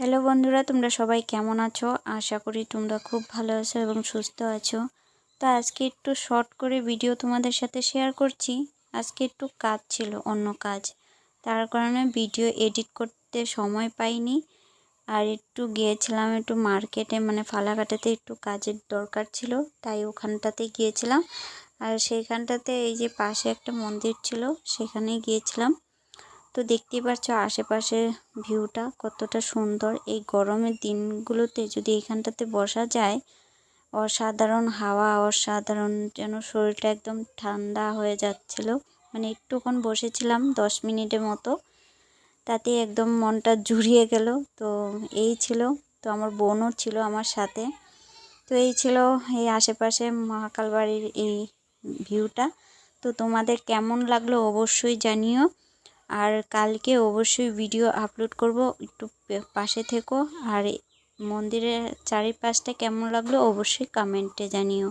Hello বন্ধুরা, তোমরা সবাই কেমন আছো? আশা করি তোমরা খুব ভালো আছো এবং সুস্থ আছো। তো আজকে একটু শর্ট করে ভিডিও তোমাদের সাথে শেয়ার করছি। আজকে একটু কাজ ছিল, অন্য কাজ। তার কারণে ভিডিও এডিট করতে সময় পাইনি। আর একটু গিয়েছিলাম একটু মার্কেটে মানে ফালাকাটাতে একটু কাজের দরকার ছিল, তাই ওখানটাতে গিয়েছিলাম। আর সেইখানটাতে এই যে পাশে একটা মন্দির ছিল, সেখানে গিয়েছিলাম। তো দেখতেই পাচ্ছ আশেপাশের ভিউটা কতটা সুন্দর। এই গরমের দিনগুলোতে যদি এখানটাতে বসা যায়, অসাধারণ হাওয়া, অসাধারণ যেন শরীরটা একদম ঠান্ডা হয়ে যাচ্ছিল। মানে একটুক্ষণ বসেছিলাম দশ মিনিটের মতো তাতে একদম মনটা জুড়িয়ে গেল। তো এই ছিল, তো আমার বোনও ছিল আমার সাথে। তো এই ছিল এই আশেপাশে মহাকাল বাড়ির এই ভিউটা। তো তোমাদের কেমন লাগল অবশ্যই জানিও। আর কালকে অবশ্যই ভিডিও আপলোড করব। একটু পাশে থেকো। আর মন্দিরের চারিপাশটা কেমন লাগল অবশ্যই কমেন্টে জানিও।